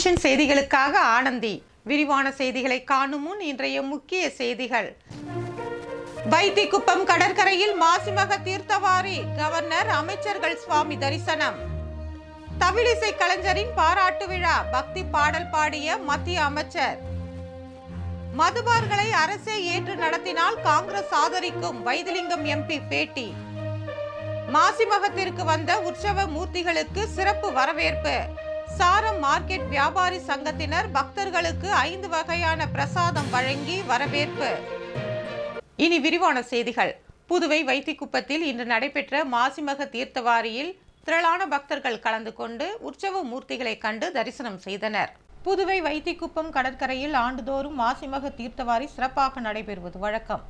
Television செய்திகளுக்காக ஆனந்தி. விரிவான செய்திகளை காணும் முன் இன்றைய முக்கிய செய்திகள். வைத்திக்குப்பம் கடற்கரையில் மாசிமக தீர்த்தவாரி கவர்னர் அமைச்சர்கள் சுவாமி தரிசனம். தமிழிசை கலைஞரின் பாராட்டு விழா பக்தி பாடல் பாடிய மத்திய அமைச்சர். மதுபார்களை அரசே ஏற்று நடத்தினால் காங்கிரஸ் ஆதரிக்கும் வைத்திலிங்கம் எம்பி பேட்டி. மாசிமகத்திற்கு வந்த உற்சவ மூர்த்திகளுக்கு சிறப்பு வரவேற்பு. சாரம் மார்க்கெட் வியாபாரி சங்கத்தினர் பக்தர்களுக்கு ஐந்து வகையான பிரசாதம் வழங்கி வரவேற்பு. இனி விரிவான செய்திகள். புதுவை வைத்திக்குப்பத்தில் இன்று நடைபெற்ற மாசிமக தீர்த்தவாரியில் திரளான பக்தர்கள் கலந்து கொண்டு உற்சவ மூர்த்திகளை கண்டு தரிசனம் செய்தனர். புதுவை வைத்திக்குப்பம் கடற்கரையில் ஆண்டுதோறும் மாசிமக தீர்த்தவாரி சிறப்பாக நடைபெறுவது வழக்கம்.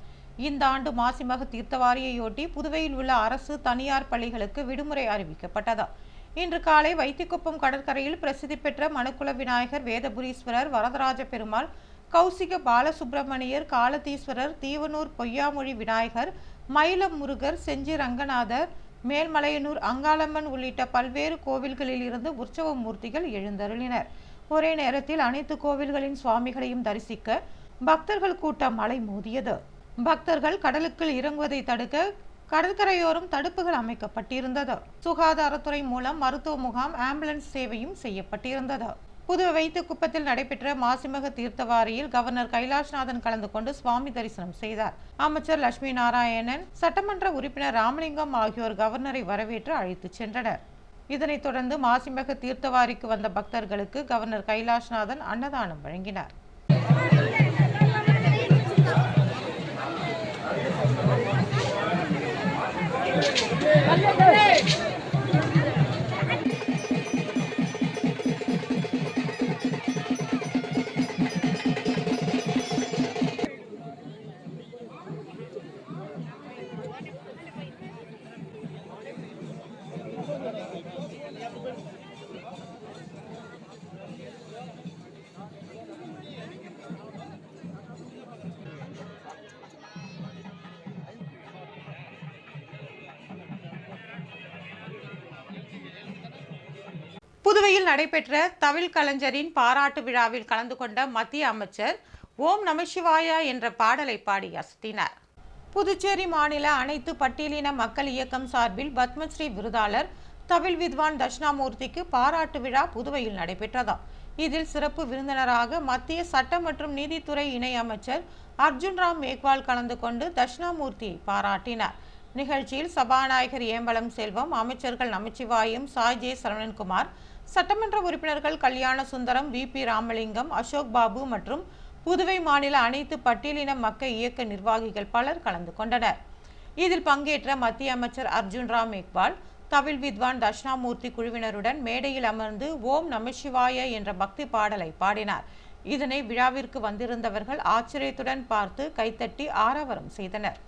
இந்த ஆண்டு மாசிமக தீர்த்தவாரியையொட்டி புதுவையில் உள்ள அரசு தனியார் பள்ளிகளுக்கு விடுமுறை அறிவிக்கப்பட்டதா. இன்று காலை வைத்திக்குப்பம் கடற்கரையில் பிரசித்தி பெற்ற மனுக்குல விநாயகர் வேதபுரீஸ்வரர் வரதராஜ பெருமாள் கௌசிக பாலசுப்பிரமணியர் காலதீஸ்வரர் தீவனூர் பொய்யாமொழி விநாயகர் மயிலம் முருகர் செஞ்சி ரங்கநாதர் மேல்மலையனூர் அங்காளம்மன் உள்ளிட்ட பல்வேறு கோவில்களில் இருந்து உற்சவ மூர்த்திகள் எழுந்தருளினர். ஒரே நேரத்தில் அனைத்து கோவில்களின் சுவாமிகளையும் தரிசிக்க பக்தர்கள் கூட்டம் மலை மோதியது. பக்தர்கள் கடலுக்குள் இறங்குவதை தடுக்க கடற்கரையோரம் தடுப்புகள் அமைக்கப்பட்டிருந்தது. சுகாதாரத்துறை மூலம் மருத்துவ முகாம் ஆம்புலன்ஸ் சேவையும் செய்யப்பட்டிருந்தது. புதுவை வைத்தியகுப்பத்தில் நடைபெற்ற மாசிமக தீர்த்தவாரியில் கவர்னர் கைலாஷ்நாதன் கலந்து கொண்டு சுவாமி தரிசனம் செய்தார். அமைச்சர் லட்சுமி நாராயணன் சட்டமன்ற உறுப்பினர் ராமலிங்கம் ஆகியோர் கவர்னரை வரவேற்று அழைத்துச் சென்றனர். இதனைத் தொடர்ந்து மாசிமக தீர்த்தவாரிக்கு வந்த பக்தர்களுக்கு கவர்னர் கைலாஷ்நாதன் அன்னதானம் வழங்கினார். Ei, ei, ei. புதுவையில் நடைபெற்ற தவில் கலைஞரின் பாராட்டு விழாவில் கலந்து கொண்ட மத்திய அமைச்சர் ஓம் நமசிவாயா என்ற பாடலை பாடி அசத்தினார். புதுச்சேரி மாநில அனைத்து பட்டியலின மக்கள் இயக்கம் சார்பில் பத்மஸ்ரீ விருதாளர் தவில் வித்வான் தட்சிணாமூர்த்திக்கு பாராட்டு விழா புதுவையில் நடைபெற்றதா. இதில் சிறப்பு விருந்தினராக மத்திய சட்ட மற்றும் நீதித்துறை இணை அமைச்சர் அர்ஜுன் ராம் மேக்வால் கலந்து கொண்டு தட்சிணாமூர்த்தியை பாராட்டினார். நிகழ்ச்சியில் சபாநாயகர் ஏம்பலம் செல்வம் அமைச்சர்கள் நமச்சிவாயும் சாய் ஜே சரவணன்குமார் சட்டமன்ற உறுப்பினர்கள் கல்யாண சுந்தரம் வி பி ராமலிங்கம் அசோக் பாபு மற்றும் புதுவை மாநில அனைத்து பட்டியலின மக்கள் இயக்க நிர்வாகிகள் பலர் கலந்து கொண்டனர். இதில் பங்கேற்ற மத்திய அமைச்சர் அர்ஜுன் ராம் மேக்வால் தவில் வித்வான் தட்சிணாமூர்த்தி குழுவினருடன் மேடையில் அமர்ந்து ஓம் நமசிவாய என்ற பக்தி பாடலை பாடினார். இதனை விழாவிற்கு வந்திருந்தவர்கள் ஆச்சரியத்துடன் பார்த்து கைத்தட்டி ஆரவாரம் செய்தனர்.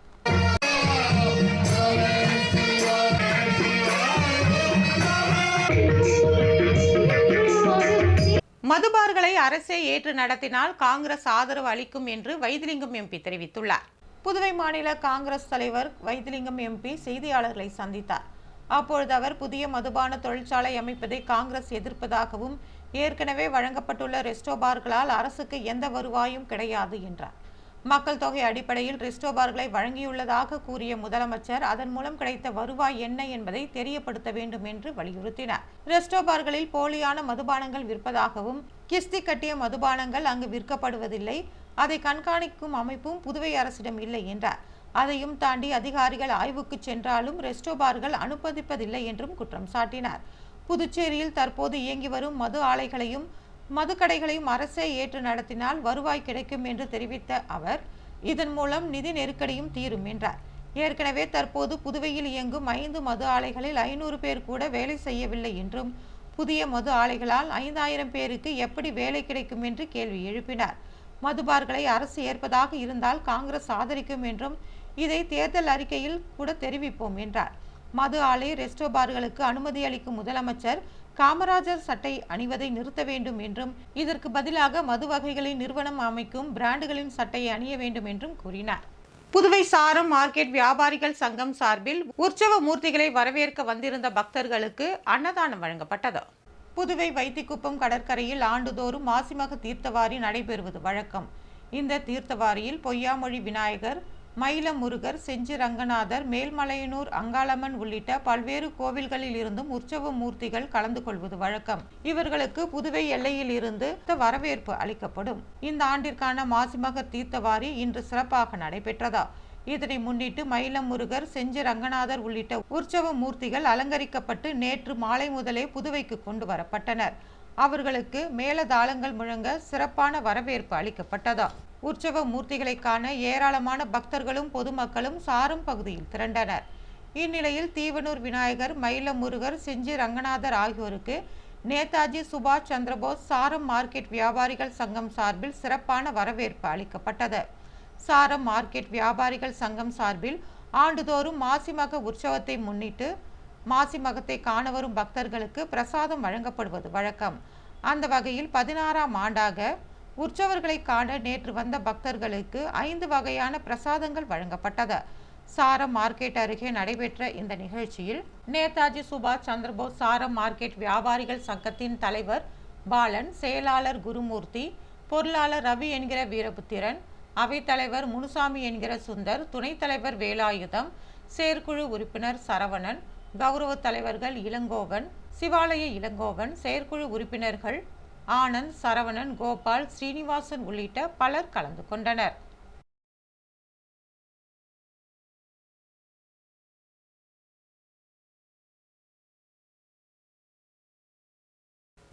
மதுபார்களை அரசே ஏற்று நடத்தினால் காங்கிரஸ் ஆதரவு அளிக்கும் என்று வைத்திலிங்கம் எம்பி தெரிவித்துள்ளார். புதுவை மாநில காங்கிரஸ் தலைவர் வைத்திலிங்கம் எம்பி செய்தியாளர்களை சந்தித்தார். அப்பொழுது அவர் புதிய மதுபான தொழிற்சாலை அமைப்பதை காங்கிரஸ் எதிர்ப்பதாகவும் ஏற்கனவே வழங்கப்பட்டுள்ள ரெஸ்டோ பார்களால் அரசுக்கு எந்த வருவாயும் கிடையாது என்றார். மக்கள் தொகை அடிப்படையில் ரெஸ்டோபார்களை வழங்கியுள்ளதாக கூறிய முதலமைச்சர் அதன் மூலம் கிடைத்த வருவாய் என்ன என்பதை தெரியப்படுத்த வேண்டும் என்று வலியுறுத்தினார். ரெஸ்டோபார்களில் போலியான மதுபானங்கள் விற்பதாகவும் கிஸ்தி கட்டிய மதுபானங்கள் அங்கு விற்கப்படுவதில்லை அதை கண்காணிக்கும் அமைப்பும் புதுவை அரசிடம் இல்லை என்றார். அதையும் தாண்டி அதிகாரிகள் ஆய்வுக்கு சென்றாலும் ரெஸ்டோ பார்கள் அனுமதிப்பதில்லை என்றும் குற்றம் சாட்டினார். புதுச்சேரியில் தற்போது இயங்கி வரும் மது ஆலைகளையும் மதுக்கடைகளையும் அரசே ஏற்று நடத்தினால் வருவாய் கிடைக்கும் என்று தெரிவித்த அவர் இதன் மூலம் நிதி நெருக்கடியும் தீரும் என்றார். ஏற்கனவே தற்போது புதுவையில் இயங்கும் ஐந்து மது ஆலைகளில் ஐநூறு பேர் கூட வேலை செய்யவில்லை என்றும் புதிய மது ஆலைகளால் ஐந்தாயிரம் பேருக்கு எப்படி வேலை கிடைக்கும் என்று கேள்வி எழுப்பினார். மதுபார்களை அரசு ஏற்பதாக இருந்தால் காங்கிரஸ் ஆதரிக்கும் என்றும் இதை தேர்தல் அறிக்கையில் கூட தெரிவிப்போம் என்றார். மது ஆலை ரெஸ்டோ பார்களுக்கு அனுமதி அளிக்கும் முதலமைச்சர் காமராஜர் சட்டை அணிவதை நிறுத்த வேண்டும் என்றும் இதற்கு பதிலாக மது வகைகளை நிறுவனம் அமைக்கும் பிராண்டுகளின் சட்டையை அணிய வேண்டும் என்றும் கூறினார். புதுவை சாரம் மார்க்கெட் வியாபாரிகள் சங்கம் சார்பில் உற்சவ மூர்த்திகளை வரவேற்க வந்திருந்த பக்தர்களுக்கு அன்னதானம் வழங்கப்பட்டது. புதுவை வைத்திக்குப்பம் கடற்கரையில் ஆண்டுதோறும் மாசிமக தீர்த்தவாரி நடைபெறுவது வழக்கம். இந்த தீர்த்தவாரியில் பொய்யாமொழி விநாயகர் மயிலம் முருகர் செஞ்சி ரங்கநாதர் மேல்மலையனூர் அங்காளம்மன் உள்ளிட்ட பல்வேறு கோவில்களில் இருந்தும் உற்சவ மூர்த்திகள் கலந்து கொள்வது வழக்கம். இவர்களுக்கு புதுவை எல்லையில் இருந்து வரவேற்பு அளிக்கப்படும். இந்த ஆண்டிற்கான மாசிமக தீர்த்தவாரி இன்று சிறப்பாக நடைபெற்றதா? இதனை முன்னிட்டு மயிலம் முருகர் செஞ்சி ரங்கநாதர் உள்ளிட்ட உற்சவ மூர்த்திகள் அலங்கரிக்கப்பட்டு நேற்று மாலை முதலே புதுவைக்கு கொண்டு வரப்பட்டனர். அவர்களுக்கு மேலதாளங்கள் முழங்க சிறப்பான வரவேற்பு அளிக்கப்பட்டதா? உற்சவ மூர்த்திகளை காண ஏராளமான பக்தர்களும் பொதுமக்களும் சாரம் பகுதியில் திரண்டனர். இந்நிலையில் தீவனூர் விநாயகர் மயில முருகர் செஞ்சி ரங்கநாதர் ஆகியோருக்கு நேதாஜி சுபாஷ் சந்திரபோஸ் சாரம் மார்க்கெட் வியாபாரிகள் சங்கம் சார்பில் சிறப்பான வரவேற்பு அளிக்கப்பட்டது. சாரம் மார்க்கெட் வியாபாரிகள் சங்கம் சார்பில் ஆண்டுதோறும் மாசிமக உற்சவத்தை முன்னிட்டு மாசிமகத்தை காண வரும் பக்தர்களுக்கு பிரசாதம் வழங்கப்படுவது வழக்கம். அந்த வகையில் பதினாறாம் ஆண்டாக உற்சவர்களை காண நேற்று வந்த பக்தர்களுக்கு ஐந்து வகையான பிரசாதங்கள் வழங்கப்பட்டது. சாரம் மார்க்கெட் அருகே நடைபெற்ற இந்த நிகழ்ச்சியில் நேதாஜி சுபாஷ் சந்திரபோஸ் சாரம் மார்க்கெட் வியாபாரிகள் சங்கத்தின் தலைவர் பாலன் செயலாளர் குருமூர்த்தி பொருளாளர் ரவி என்கிற வீரபுத்திரன் அவைத்தலைவர் முனுசாமி என்கிற சுந்தர் துணைத் தலைவர் வேலாயுதம் செயற்குழு உறுப்பினர் சரவணன் கௌரவ தலைவர்கள் இளங்கோவன் சிவாலய இளங்கோவன் செயற்குழு உறுப்பினர்கள் ஆனந்த் சரவணன் கோபால் ஸ்ரீனிவாசன் உள்ளிட்ட பலர் கலந்து கொண்டனர்.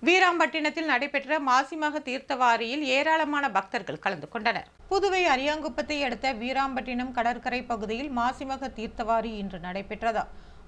வீராம்பட்டினத்தில் நடைபெற்ற மாசிமக தீர்த்தவாரியில் ஏராளமான பக்தர்கள் கலந்து கொண்டனர். புதுவை அரியாங்குப்பத்தை அடுத்த வீராம்பட்டினம் கடற்கரை பகுதியில் மாசிமக தீர்த்தவாரி இன்று நடைபெற்றதா.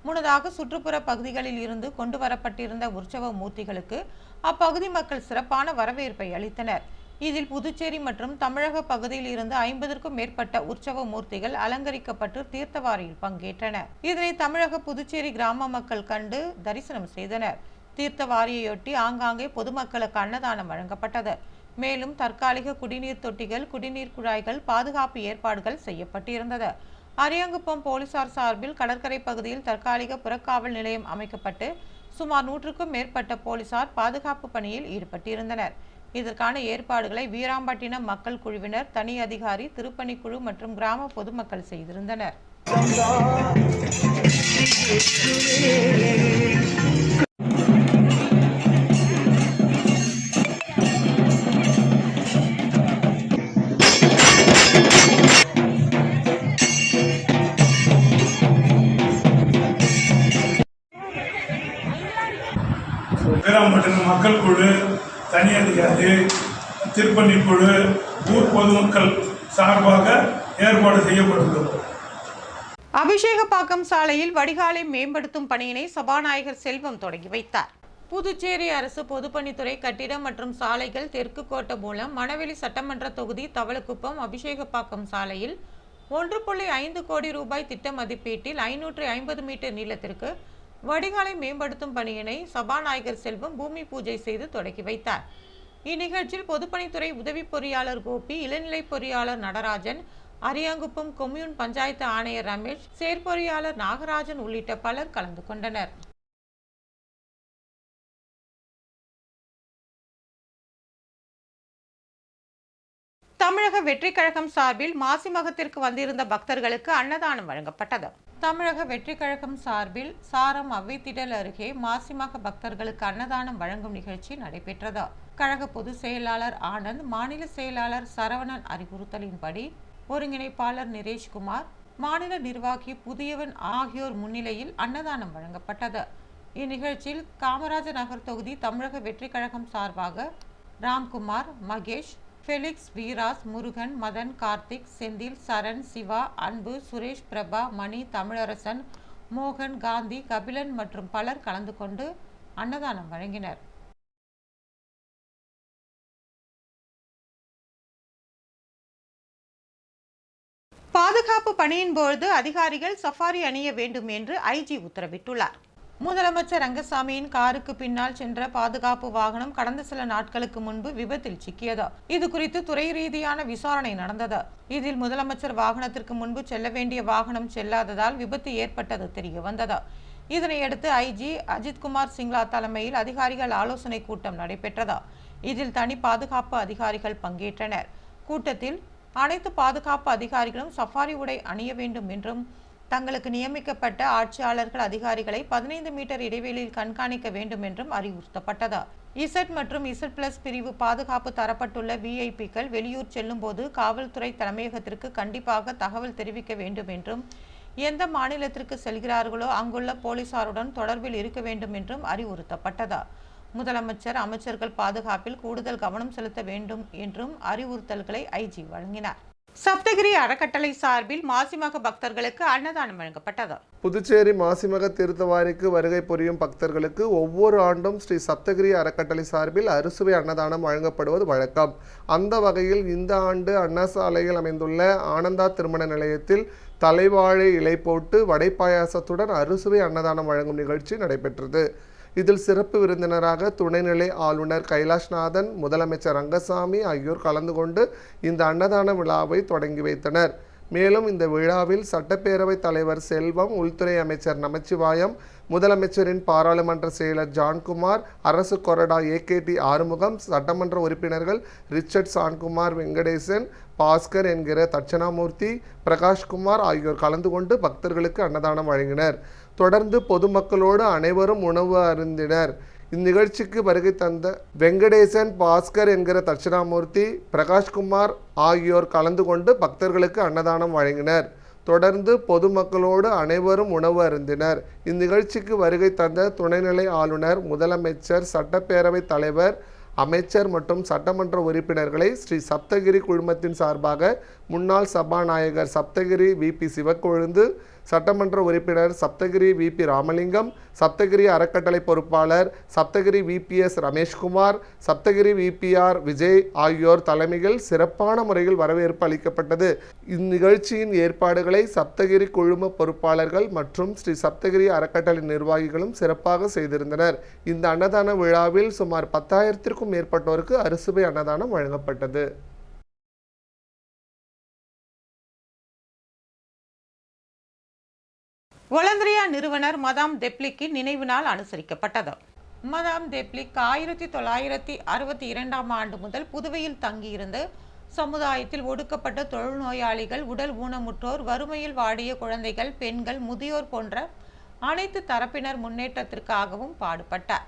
முன்னதாக சுற்றுப்புற பகுதிகளில் இருந்து கொண்டு வரப்பட்டிருந்த உற்சவ மூர்த்திகளுக்கு அப்பகுதி மக்கள் சிறப்பான வரவேற்பை அளித்தனர். இதில் புதுச்சேரி மற்றும் தமிழக பகுதியில் இருந்து ஐம்பதற்கும் மேற்பட்ட உற்சவ மூர்த்திகள் அலங்கரிக்கப்பட்டு தீர்த்தவாரியில் பங்கேற்றன. இதனை தமிழக புதுச்சேரி கிராம மக்கள் கண்டு தரிசனம் செய்தனர். தீர்த்தவாரியையொட்டி ஆங்காங்கே பொதுமக்களுக்கு அன்னதானம் வழங்கப்பட்டது. மேலும் தற்காலிக குடிநீர் தொட்டிகள் குடிநீர் குழாய்கள் பாதுகாப்பு ஏற்பாடுகள் செய்யப்பட்டிருந்தது. அரியாங்குப்பம் போலீசார் சார்பில் கடற்கரை பகுதியில் தற்காலிக புறக்காவல் நிலையம் அமைக்கப்பட்டு சுமார் நூற்றுக்கும் மேற்பட்ட போலீசார் பாதுகாப்பு பணியில் ஈடுபட்டிருந்தனர். இதற்கான ஏற்பாடுகளை வீராம்பட்டினம் மக்கள் குழுவினர் தனி அதிகாரி திருப்பணிக்குழு மற்றும் கிராம பொதுமக்கள் செய்திருந்தனர். தனி அதிகாரி திருப்பணி குழு ஊர் பொதுமக்கள் சார்பாக ஏற்பாடு செய்யப்பட்டுள்ளது. அபிஷேகப்பாக்கம் சாலையில் வடிகாலை மேம்படுத்தும் பணியினை சபாநாயகர் செல்வம் தொடங்கி வைத்தார். புதுச்சேரி அரசு பொதுப்பணித்துறை கட்டிடம் மற்றும் சாலைகள் தெற்கு கோட்டை மூலம் மணவெளி சட்டமன்ற தொகுதி தவளக்குப்பம் அபிஷேகப்பாக்கம் சாலையில் ஒன்று புள்ளி ஐந்து கோடி ரூபாய் திட்ட மதிப்பீட்டில் ஐநூற்று ஐம்பது மீட்டர் நீளத்திற்கு வடிகாலை மேம்படுத்தும் பணியினை சபாநாயகர் செல்வம் பூமி பூஜை செய்து தொடங்கி வைத்தார். இந்நிகழ்ச்சியில் பொதுப்பணித்துறை உதவி பொறியாளர் கோபி இளநிலை பொறியாளர் நடராஜன் அரியாங்குப்பம் கொம்யூன் பஞ்சாயத்து ஆணையர் ரமேஷ் செயற்பொறியாளர் நாகராஜன் உள்ளிட்ட பலர் கலந்து கொண்டனர். தமிழக வெற்றிக் கழகம் சார்பில் மாசிமகத்திற்கு வந்திருந்த பக்தர்களுக்கு அன்னதானம் வழங்கப்பட்டது. தமிழக வெற்றிக் கழகம் சார்பில் சாரம் அவ்வைத்திடல் அருகே மாசிமக பக்தர்களுக்கு அன்னதானம் வழங்கும் நிகழ்ச்சி நடைபெற்றது. கழக பொதுச் செயலாளர் ஆனந்த் மாநில செயலாளர் சரவணன் அறிவுறுத்தலின்படி ஒருங்கிணைப்பாளர் நிரேஷ்குமார் மாநில நிர்வாகி புதியவன் ஆகியோர் முன்னிலையில் அன்னதானம் வழங்கப்பட்டது. இந்நிகழ்ச்சியில் காமராஜர் நகர் தொகுதி தமிழக வெற்றிக் கழகம் சார்பாக ராம்குமார் மகேஷ் ஃபெலிக்ஸ் வீராஸ் முருகன் மதன் கார்த்திக் செந்தில் சரண் சிவா அன்பு சுரேஷ் பிரபா மணி தமிழரசன் மோகன் காந்தி கபிலன் மற்றும் பலர் கலந்து கொண்டு அன்னதானம் வழங்கினர். பாதுகாப்பு பணியின் பொழுது அதிகாரிகள் சஃபாரி அணிய வேண்டும் என்று ஐஜி உத்தரவிட்டுள்ளார். முதலமைச்சர் ரங்கசாமியின் காருக்கு பின்னால் சென்ற பாதுகாப்பு வாகனம் கடந்த சில நாட்களுக்கு முன்பு விபத்தில் சிக்கியது. இது குறித்து துறை ரீதியான விசாரணை நடந்தது. இதில் முதலமைச்சர் வாகனத்திற்கு முன்பு செல்ல வேண்டிய வாகனம் செல்லாததால் விபத்து ஏற்பட்டது தெரிய வந்தது இதனையடுத்து ஐஜி அஜித்குமார் சிங்லா தலைமையில் அதிகாரிகள் ஆலோசனை கூட்டம் நடைபெற்றதா. இதில் தனி பாதுகாப்பு அதிகாரிகள் பங்கேற்றனர். கூட்டத்தில் அனைத்து பாதுகாப்பு அதிகாரிகளும் சஃபாரி உடை அணிய வேண்டும் என்றும் தங்களுக்கு நியமிக்கப்பட்ட ஆட்சியாளர்கள் அதிகாரிகளை பதினைந்து மீட்டர் இடைவெளியில் கண்காணிக்க வேண்டும் என்றும் அறிவுறுத்தப்பட்டது. இசட் மற்றும் இசட் பிளஸ் பிரிவு பாதுகாப்பு தரப்பட்டுள்ள விஐபிக்கள் வெளியூர் செல்லும்போது காவல்துறை தலைமையகத்திற்கு கண்டிப்பாக தகவல் தெரிவிக்க வேண்டும் என்றும் எந்த மாநிலத்திற்கு செல்கிறார்களோ அங்குள்ள போலீசாருடன் தொடர்பில் இருக்க வேண்டும் என்றும் அறிவுறுத்தப்பட்டது. முதலமைச்சர் அமைச்சர்கள் பாதுகாப்பில் கூடுதல் கவனம் செலுத்த வேண்டும் என்றும் அறிவுறுத்தல்களை ஐஜி வழங்கினார். சப்தகிரி அறக்கட்டளை சார்பில் மாசிமக பக்தர்களுக்கு அன்னதானம் வழங்கப்பட்டது. புதுச்சேரி மாசிமக திருத்தவாரிக்கு வருகை புரியும் பக்தர்களுக்கு ஒவ்வொரு ஆண்டும் ஸ்ரீ சப்தகிரி அறக்கட்டளை சார்பில் அறுசுவை அன்னதானம் வழங்கப்படுவது வழக்கம். அந்த வகையில் இந்த ஆண்டு அன்னசாலையில் அமைந்துள்ள ஆனந்தா திருமண நிலையத்தில் தலைவாழை இலை போட்டு வடை பாயாசத்துடன் அறுசுவை அன்னதானம் வழங்கும் நிகழ்ச்சி நடைபெற்றது. இதில் சிறப்பு விருந்தினராக துணைநிலை ஆளுநர் கைலாஷ்நாதன் முதலமைச்சர் ரங்கசாமி ஆகியோர் கலந்து கொண்டு இந்த அன்னதான விழாவை தொடங்கி வைத்தனர். மேலும் இந்த விழாவில் சட்டப்பேரவைத் தலைவர் செல்வம் உள்துறை அமைச்சர் நமச்சிவாயம் முதலமைச்சரின் பாராளுமன்ற செயலர் ஜான்குமார் அரசு கொறடா ஏகேடி ஆறுமுகம் சட்டமன்ற உறுப்பினர்கள் ரிச்சர்ட் சான்குமார் வெங்கடேசன் பாஸ்கர் என்கிற தட்சணாமூர்த்தி பிரகாஷ்குமார் ஆகியோர் கலந்து கொண்டு பக்தர்களுக்கு அன்னதானம் வழங்கினர். தொடர்ந்து பொதுமக்களோடு அனைவரும் உணவு அருந்தினர். இந்நிகழ்ச்சிக்கு வருகை தந்த வெங்கடேசன் பாஸ்கர் என்கிற தட்சிணாமூர்த்தி பிரகாஷ்குமார் ஆகியோர் கலந்து கொண்டு பக்தர்களுக்கு அன்னதானம் வழங்கினர். தொடர்ந்து பொதுமக்களோடு அனைவரும் உணவு அருந்தினர். இந்நிகழ்ச்சிக்கு வருகை தந்த துணைநிலை ஆளுநர் முதலமைச்சர் சட்டப்பேரவைத் தலைவர் அமைச்சர் மற்றும் சட்டமன்ற உறுப்பினர்களை ஸ்ரீ சப்தகிரி குழுமத்தின் சார்பாக முன்னாள் சபாநாயகர் சப்தகிரி விபி சிவக்கொழுந்து சட்டமன்ற உறுப்பினர் சப்தகிரி விபி ராமலிங்கம் சப்தகிரி அறக்கட்டளை பொறுப்பாளர் சப்தகிரி விபிஎஸ் ரமேஷ்குமார் சப்தகிரி விபிஆர் விஜய் ஆகியோர் தலைமையில் சிறப்பான முறையில் வரவேற்பு அளிக்கப்பட்டது. இந்நிகழ்ச்சியின் ஏற்பாடுகளை சப்தகிரி குழும பொறுப்பாளர்கள் மற்றும் ஸ்ரீ சப்தகிரி அறக்கட்டளை நிர்வாகிகளும் சிறப்பாக செய்திருந்தனர். இந்த அன்னதான விழாவில் சுமார் பத்தாயிரத்திற்கும் மேற்பட்டோருக்கு அறுசுவை அன்னதானம் வழங்கப்பட்டது. ஒலந்திரியா நிறுவனர் மதாம் தெப்ளிக்கின் நினைவு நாள் அனுசரிக்கப்பட்டது. மதாம் தெப்ளிக் ஆயிரத்தி தொள்ளாயிரத்தி அறுபத்தி இரண்டாம் ஆண்டு முதல் புதுவையில் தங்கியிருந்து சமுதாயத்தில் ஒடுக்கப்பட்ட தொழுநோயாளிகள் உடல் ஊனமுற்றோர் வறுமையில் வாடிய குழந்தைகள் பெண்கள் முதியோர் போன்ற அனைத்து தரப்பினர் முன்னேற்றத்திற்காகவும் பாடுபட்டார்.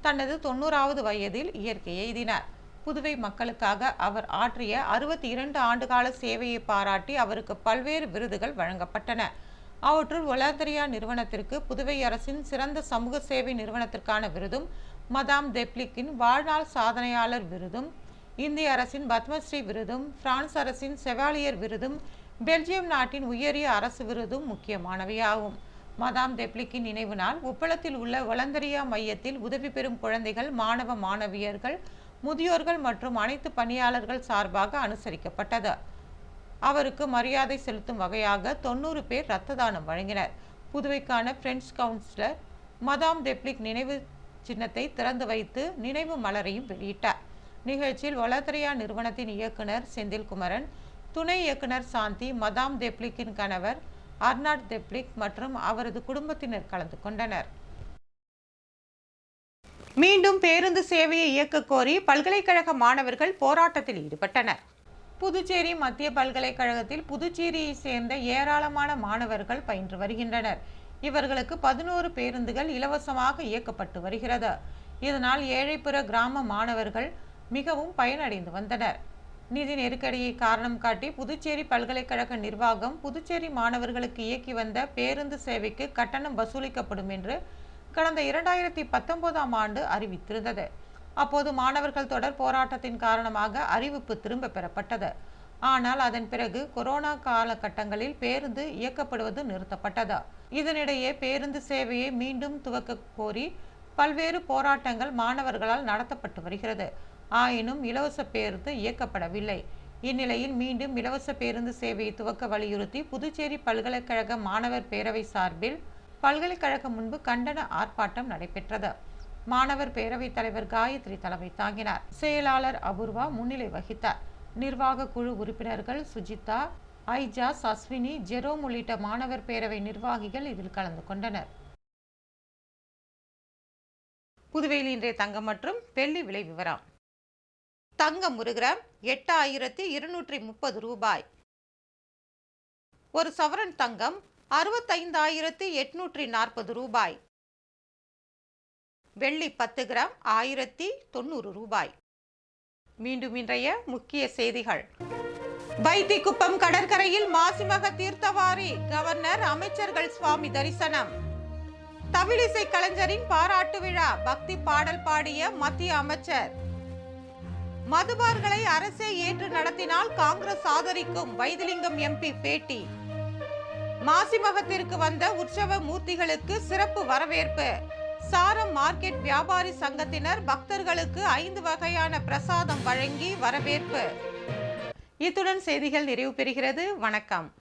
தனது தொண்ணூறாவது வயதில் இயற்கை எய்தினார். புதுவை மக்களுக்காக அவர் ஆற்றிய அறுபத்தி இரண்டு ஆண்டுகால சேவையை பாராட்டி அவருக்கு பல்வேறு விருதுகள் வழங்கப்பட்டன. அவற்றுள் ஒலாந்தரியா நிறுவனத்திற்கு புதுவை அரசின் சிறந்த சமூக சேவை நிறுவனத்திற்கான விருதும் மதாம் தெப்ளிக்கின் வாழ்நாள் சாதனையாளர் விருதும் இந்திய அரசின் பத்மஸ்ரீ விருதும் பிரான்ஸ் அரசின் செவாலியர் விருதும் பெல்ஜியம் நாட்டின் உயரிய அரசு விருதும் முக்கியமானவையாகும். மதாம் தெப்ளிக்கின் நினைவு நாள் உப்பளத்தில் உள்ள வளந்தரியா மையத்தில் உதவி பெறும் குழந்தைகள் மாணவ மாணவியர்கள் முதியோர்கள் மற்றும் அனைத்து பணியாளர்கள் சார்பாக அனுசரிக்கப்பட்டது. அவருக்கு மரியாதை செலுத்தும் வகையாக தொண்ணூறு பேர் இரத்த தானம் வழங்கினர். புதுவைக்கான பிரெஞ்சு கவுன்சிலர் மதாம் தெப்ளிக் நினைவு சின்னத்தை திறந்து வைத்து நினைவு மலரையும் வெளியிட்டார். நிகழ்ச்சியில் வளத்தரையா நிறுவனத்தின் இயக்குனர் செந்தில்குமரன் துணை இயக்குனர் சாந்தி மதாம் தெப்ளிக்கின் கணவர் அர்னாட் தெப்ளிக் மற்றும் அவரது குடும்பத்தினர் கலந்து கொண்டனர். மீண்டும் பேருந்து சேவையை இயக்க கோரி பல்கலைக்கழக மாணவர்கள் போராட்டத்தில் ஈடுபட்டனர். புதுச்சேரி மத்திய பல்கலைக்கழகத்தில் புதுச்சேரியை சேர்ந்த ஏராளமான மாணவர்கள் பயின்று வருகின்றனர். இவர்களுக்கு பதினோரு பேருந்துகள் இலவசமாக இயக்கப்பட்டு வருகிறது. இதனால் ஏழைப்புற கிராம மாணவர்கள் மிகவும் பயனடைந்து வந்தனர். நிதி நெருக்கடியை காரணம் காட்டி புதுச்சேரி பல்கலைக்கழக நிர்வாகம் புதுச்சேரி மாணவர்களுக்கு இயக்கி வந்த பேருந்து சேவைக்கு கட்டணம் வசூலிக்கப்படும் என்று கடந்த இரண்டாயிரத்தி பத்தொன்பதாம் ஆண்டு அறிவித்திருந்தது. அப்போது மாணவர்கள் தொடர் போராட்டத்தின் காரணமாக அறிவிப்பு திரும்ப பெறப்பட்டது. ஆனால் அதன் பிறகு கொரோனா காலகட்டங்களில் பேருந்து இயக்கப்படுவது நிறுத்தப்பட்டது. இதனிடையே பேருந்து சேவையை மீண்டும் துவக்க கோரி பல்வேறு போராட்டங்கள் மாணவர்களால் நடத்தப்பட்டு வருகிறது. ஆயினும் இலவச பேருந்து இயக்கப்படவில்லை. இந்நிலையில் மீண்டும் இலவச பேருந்து சேவையை துவக்க வலியுறுத்தி புதுச்சேரி பல்கலைக்கழக மாணவர் பேரவை சார்பில் பல்கலைக்கழகம் முன்பு கண்டன ஆர்ப்பாட்டம் நடைபெற்றது. மாணவர் பேரவைத் தலைவர் காயத்ரி தலைமை தாங்கினார். செயலாளர் அபூர்வா முன்னிலை வகித்தார். நிர்வாக குழு உறுப்பினர்கள் சுஜிதா ஐஜாஸ் அஸ்வினி ஜெரோம் உள்ளிட்ட மாணவர் பேரவை நிர்வாகிகள் இதில் கலந்து கொண்டனர். புதுவையில் இன்றைய தங்கம் மற்றும் வெள்ளி விலை விவரம். தங்கம் ஒரு கிராம் எட்டாயிரத்தி இருநூற்றி முப்பது ரூபாய். ஒரு சவரன் தங்கம் அறுபத்தைந்தாயிரத்தி எட்நூற்றி நாற்பது ரூபாய். வெள்ளி பத்து கிராம் ஆயிரத்தி தொண்ணூறு ரூபாய். மீண்டும் இன்றைய முக்கிய செய்திகள். வைத்திக்குப்பம் கடற்கரையில் மாசிமக தீர்த்தவாரி கவர்னர் அமைச்சர்கள் சுவாமி தரிசனம். தமிழிசை கலைஞரின் பாராட்டு விழா பக்தி பாடல் பாடிய மத்திய அமைச்சர். மதுபார்களை அரசே ஏற்று நடத்தினால் காங்கிரஸ் ஆதரிக்கும் வைத்திலிங்கம் எம்பி பேட்டி. மாசிமகத்திற்கு வந்த உற்சவ மூர்த்திகளுக்கு சிறப்பு வரவேற்பு. சாரம் மார்க்கெட் வியாபாரி சங்கத்தினர் பக்தர்களுக்கு ஐந்து வகையான பிரசாதம் வழங்கி வரவேற்பு. இத்துடன் செய்திகள் நிறைவு பெறுகிறது. வணக்கம்.